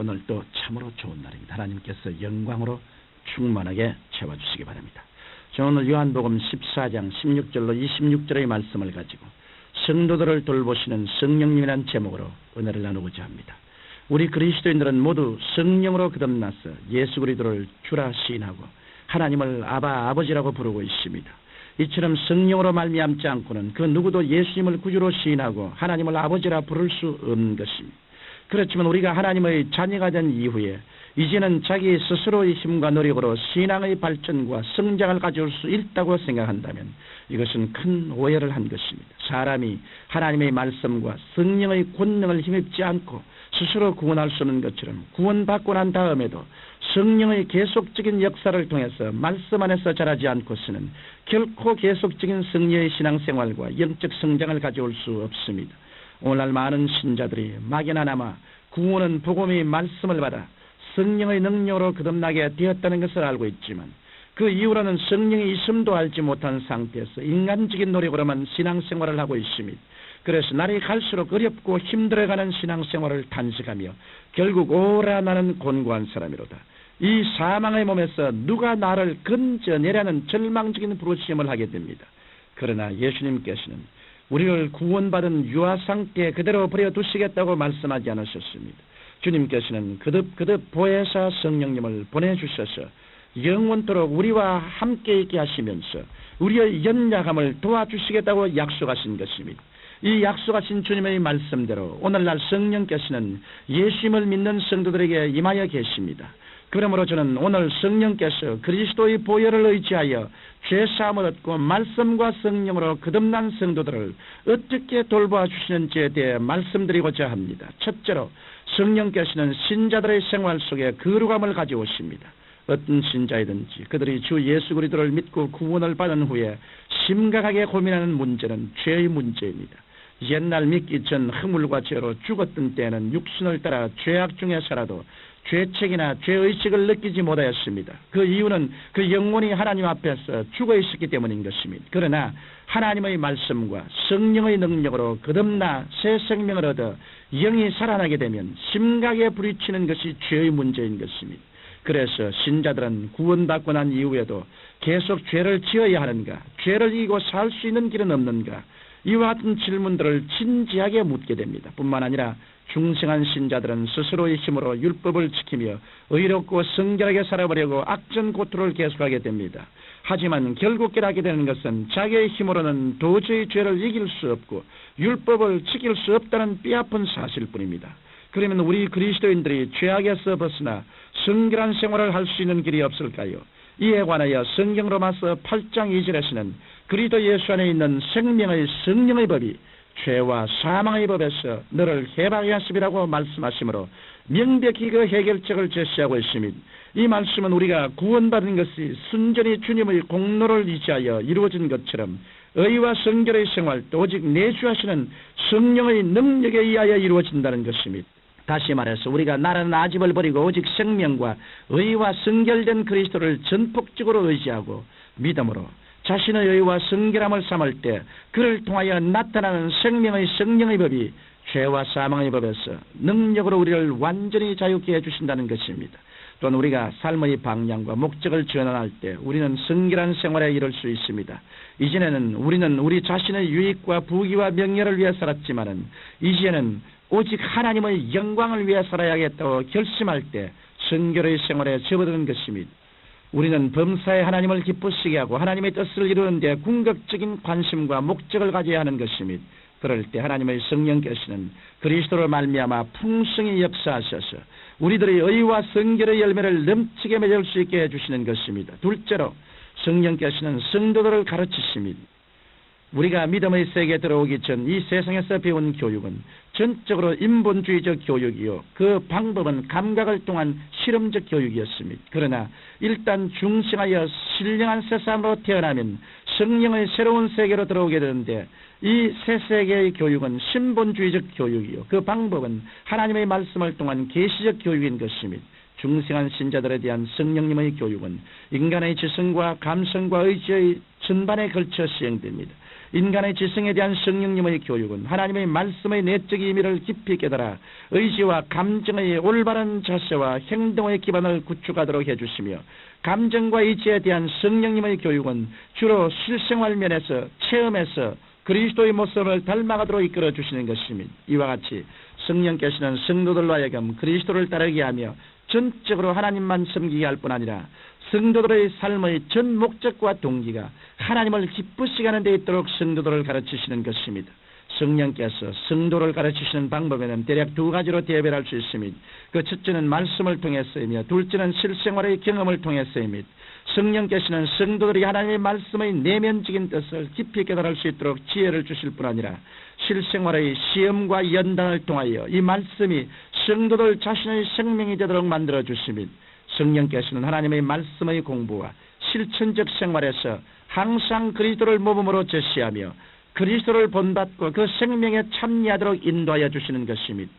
오늘 또 참으로 좋은 날입니다. 하나님께서 영광으로 충만하게 채워주시기 바랍니다. 저는 요한복음 14장 16절로 26절의 말씀을 가지고 성도들을 돌보시는 성령님이라는 제목으로 은혜를 나누고자 합니다. 우리 그리스도인들은 모두 성령으로 거듭나서 예수 그리스도를 주라 시인하고 하나님을 아바 아버지라고 부르고 있습니다. 이처럼 성령으로 말미암지 않고는 그 누구도 예수님을 구주로 시인하고 하나님을 아버지라 부를 수 없는 것입니다. 그렇지만 우리가 하나님의 자녀가 된 이후에 이제는 자기 스스로의 힘과 노력으로 신앙의 발전과 성장을 가져올 수 있다고 생각한다면 이것은 큰 오해를 한 것입니다. 사람이 하나님의 말씀과 성령의 권능을 힘입지 않고 스스로 구원할 수 없는 것처럼 구원받고 난 다음에도 성령의 계속적인 역사를 통해서 말씀 안에서 자라지 않고서는 결코 계속적인 성령의 신앙생활과 영적 성장을 가져올 수 없습니다. 오늘날 많은 신자들이 막연하나마 구원은 복음의 말씀을 받아 성령의 능력으로 거듭나게 되었다는 것을 알고 있지만 그 이후로는 성령이 있음도 알지 못한 상태에서 인간적인 노력으로만 신앙생활을 하고 있습니다. 그래서 날이 갈수록 어렵고 힘들어가는 신앙생활을 단식하며 결국 오라 나는 곤고한 사람이로다. 이 사망의 몸에서 누가 나를 건져내라는 절망적인 부르심을 하게 됩니다. 그러나 예수님께서는 우리를 구원받은 유아 상태에 그대로 버려두시겠다고 말씀하지 않으셨습니다. 주님께서는 그듭 그듭 보혜사 성령님을 보내주셔서 영원토록 우리와 함께 있게 하시면서 우리의 연약함을 도와주시겠다고 약속하신 것입니다. 이 약속하신 주님의 말씀대로 오늘날 성령께서는 예수님을 믿는 성도들에게 임하여 계십니다. 그러므로 저는 오늘 성령께서 그리스도의 보혈을 의지하여 죄사함을 얻고 말씀과 성령으로 거듭난 성도들을 어떻게 돌보아 주시는지에 대해 말씀드리고자 합니다. 첫째로 성령께서는 신자들의 생활 속에 거룩함을 가져오십니다. 어떤 신자이든지 그들이 주 예수 그리스도를 믿고 구원을 받은 후에 심각하게 고민하는 문제는 죄의 문제입니다. 옛날 믿기 전 허물과 죄로 죽었던 때에는 육신을 따라 죄악 중에 살아도 죄책이나 죄의식을 느끼지 못하였습니다. 그 이유는 그 영혼이 하나님 앞에서 죽어 있었기 때문인 것입니다. 그러나 하나님의 말씀과 성령의 능력으로 거듭나 새 생명을 얻어 영이 살아나게 되면 심각에 부딪히는 것이 죄의 문제인 것입니다. 그래서 신자들은 구원받고 난 이후에도 계속 죄를 지어야 하는가, 죄를 이기고 살 수 있는 길은 없는가, 이와 같은 질문들을 진지하게 묻게 됩니다. 뿐만 아니라 중생한 신자들은 스스로의 힘으로 율법을 지키며 의롭고 성결하게 살아보려고 악전 고투를 계속하게 됩니다. 하지만 결국 깨닫게 되는 것은 자기의 힘으로는 도저히 죄를 이길 수 없고 율법을 지킬 수 없다는 뼈아픈 사실뿐입니다. 그러면 우리 그리스도인들이 죄악에서 벗어나 성결한 생활을 할 수 있는 길이 없을까요? 이에 관하여 성경 로마서 8장 2절에서는 그리스도 예수 안에 있는 생명의 성령의 법이 죄와 사망의 법에서 너를 해방해 하심이라고 말씀하시므로 명백히 그 해결책을 제시하고 있습니다. 이 말씀은 우리가 구원받은 것이 순전히 주님의 공로를 의지하여 이루어진 것처럼 의와 성결의 생활 도 오직 내주하시는 성령의 능력에 의하여 이루어진다는 것입니다. 다시 말해서 우리가 나라는 아집을 버리고 오직 생명과 의와 성결된 그리스도를 전폭적으로 의지하고 믿음으로 자신의 의와 성결함을 삼을 때 그를 통하여 나타나는 생명의 성령의 법이 죄와 사망의 법에서 능력으로 우리를 완전히 자유케 해주신다는 것입니다. 또한 우리가 삶의 방향과 목적을 전환할 때 우리는 성결한 생활에 이를 수 있습니다. 이전에는 우리는 우리 자신의 유익과 부귀와 명예를 위해 살았지만은 이제는 오직 하나님의 영광을 위해 살아야겠다고 결심할 때 성결의 생활에 접어드는 것입니다. 우리는 범사에 하나님을 기쁘시게 하고 하나님의 뜻을 이루는 데 궁극적인 관심과 목적을 가져야 하는 것입니다. 그럴 때 하나님의 성령께서는 그리스도를 말미암아 풍성히 역사하셔서 우리들의 의와 성결의 열매를 넘치게 맺을 수 있게 해주시는 것입니다. 둘째로 성령께서는 성도들을 가르치십니다. 우리가 믿음의 세계에 들어오기 전 이 세상에서 배운 교육은 전적으로 인본주의적 교육이요. 그 방법은 감각을 통한 실험적 교육이었습니다. 그러나 일단 중생하여 신령한 세상으로 태어나면 성령의 새로운 세계로 들어오게 되는데 이 새 세계의 교육은 신본주의적 교육이요. 그 방법은 하나님의 말씀을 통한 계시적 교육인 것입니다. 중생한 신자들에 대한 성령님의 교육은 인간의 지성과 감성과 의지의 전반에 걸쳐 시행됩니다. 인간의 지성에 대한 성령님의 교육은 하나님의 말씀의 내적 의미를 깊이 깨달아 의지와 감정의 올바른 자세와 행동의 기반을 구축하도록 해주시며 감정과 의지에 대한 성령님의 교육은 주로 실생활 면에서 체험에서 그리스도의 모습을 닮아가도록 이끌어 주시는 것입니다. 이와 같이 성령께서는 성도들로 하여금 그리스도를 따르게 하며 전적으로 하나님만 섬기게 할 뿐 아니라 성도들의 삶의 전 목적과 동기가 하나님을 기쁘시게 하는 데 있도록 성도들을 가르치시는 것입니다. 성령께서 성도를 가르치시는 방법에는 대략 두 가지로 대별할 수 있습니다. 그 첫째는 말씀을 통해서이며 둘째는 실생활의 경험을 통해서입니다. 성령께서는 성도들이 하나님의 말씀의 내면적인 뜻을 깊이 깨달을 수 있도록 지혜를 주실 뿐 아니라 실생활의 시험과 연단을 통하여 이 말씀이 성도들 자신의 생명이 되도록 만들어 주십니다. 성령께서는 하나님의 말씀의 공부와 실천적 생활에서 항상 그리스도를 모범으로 제시하며 그리스도를 본받고 그 생명에 참여하도록 인도하여 주시는 것입니다.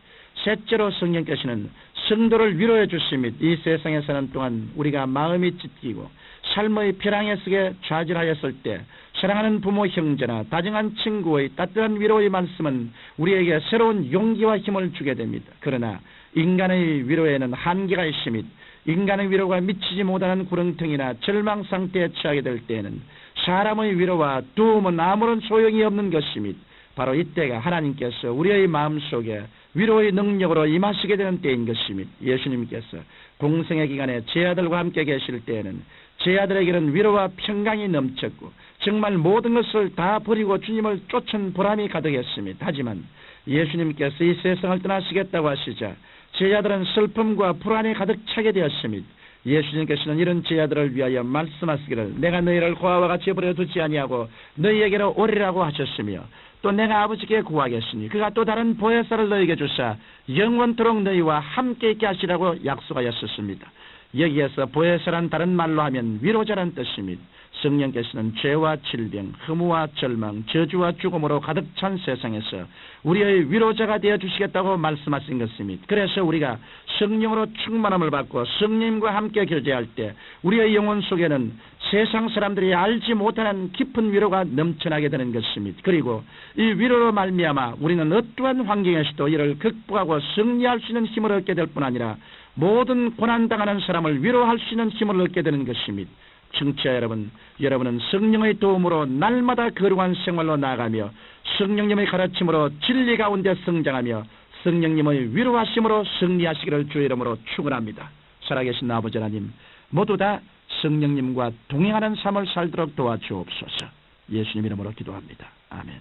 셋째로 성령께서는 성도를 위로해 주십니다. 이 세상에 사는 동안 우리가 마음이 찢기고 삶의 벼랑에 속에 좌절하였을 때 사랑하는 부모 형제나 다정한 친구의 따뜻한 위로의 말씀은 우리에게 새로운 용기와 힘을 주게 됩니다. 그러나 인간의 위로에는 한계가 있습니다. 인간의 위로가 미치지 못하는 구렁텅이나 절망 상태에 처하게 될 때에는 사람의 위로와 도움은 아무런 소용이 없는 것입니다. 바로 이때가 하나님께서 우리의 마음속에 위로의 능력으로 임하시게 되는 때인 것입니다. 예수님께서 공생의 기간에 제 아들과 함께 계실 때에는 제 아들에게는 위로와 평강이 넘쳤고 정말 모든 것을 다 버리고 주님을 쫓은 보람이 가득했습니다. 하지만 예수님께서 이 세상을 떠나시겠다고 하시자 제자들은 슬픔과 불안이 가득 차게 되었습니다. 예수님께서는 이런 제자들을 위하여 말씀하시기를 내가 너희를 고아와 같이 버려두지 아니하고 너희에게로 오리라고 하셨으며 또 내가 아버지께 구하겠으니 그가 또 다른 보혜사를 너희에게 주사 영원토록 너희와 함께 있게 하시라고 약속하였었습니다. 여기에서 보혜사란 다른 말로 하면 위로자란 뜻입니다. 성령께서는 죄와 질병, 흠우와 절망, 저주와 죽음으로 가득 찬 세상에서 우리의 위로자가 되어 주시겠다고 말씀하신 것입니다. 그래서 우리가 성령으로 충만함을 받고 성령과 함께 교제할 때 우리의 영혼 속에는 세상 사람들이 알지 못하는 깊은 위로가 넘쳐나게 되는 것입니다. 그리고 이 위로로 말미암아 우리는 어떠한 환경에서도 이를 극복하고 승리할 수 있는 힘을 얻게 될 뿐 아니라 모든 고난당하는 사람을 위로할 수 있는 힘을 얻게 되는 것입니다. 청취자 여러분, 여러분은 성령의 도움으로 날마다 거룩한 생활로 나아가며 성령님의 가르침으로 진리 가운데 성장하며 성령님의 위로하심으로 승리하시기를 주의 이름으로 축원합니다. 살아계신 아버지 하나님, 모두 다 성령님과 동행하는 삶을 살도록 도와주옵소서. 예수님 이름으로 기도합니다. 아멘.